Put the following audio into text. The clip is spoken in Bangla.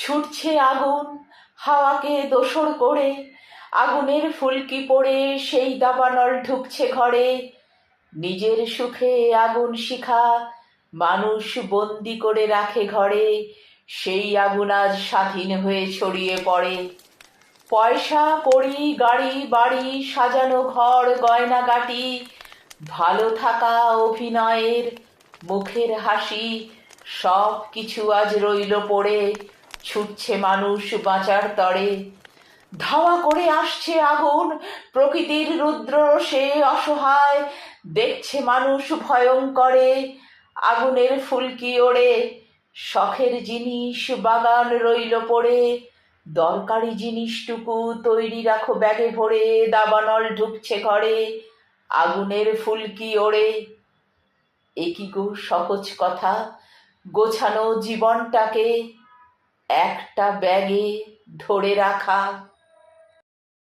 ছুটছে আগুন, হাওয়াকে দোসর করে। আগুনের ফুলকি পড়ে সেই দাবানল ঢুকছে ঘরে। নিজের সুখে আগুন শিখা মানুষ বন্দি করে রাখে ঘরে। সেই আগুন আজ স্বাধীন হয়ে ছড়িয়ে পড়ে। পয়সা, কড়ি, গাড়ি, বাড়ি, সাজানো ঘর গয়নাগাটি ভালো থাকা অভিনয়ের মুখের হাসি সব কিছু আজ রইল পড়ে। ছুটছে মানুষ বাঁচার তরে। ধাওয়া করে আসছে আগুন, প্রকৃতির রুদ্র সে অসহায়, দেখছে মানুষ ভয়ঙ্করে। আগুনের ফুলকি ওড়ে, শখের জিনিস বাগান রইল পড়ে। দরকারি জিনিসটুকু তৈরি রাখো ব্যাগে ভরে, দাবানল ঢুকছে ঘরে, আগুনের ফুলকি ওড়ে। একই গো সহজ কথা, গোছানো জীবনটাকে একটা ব্যাগে ধরে রাখা।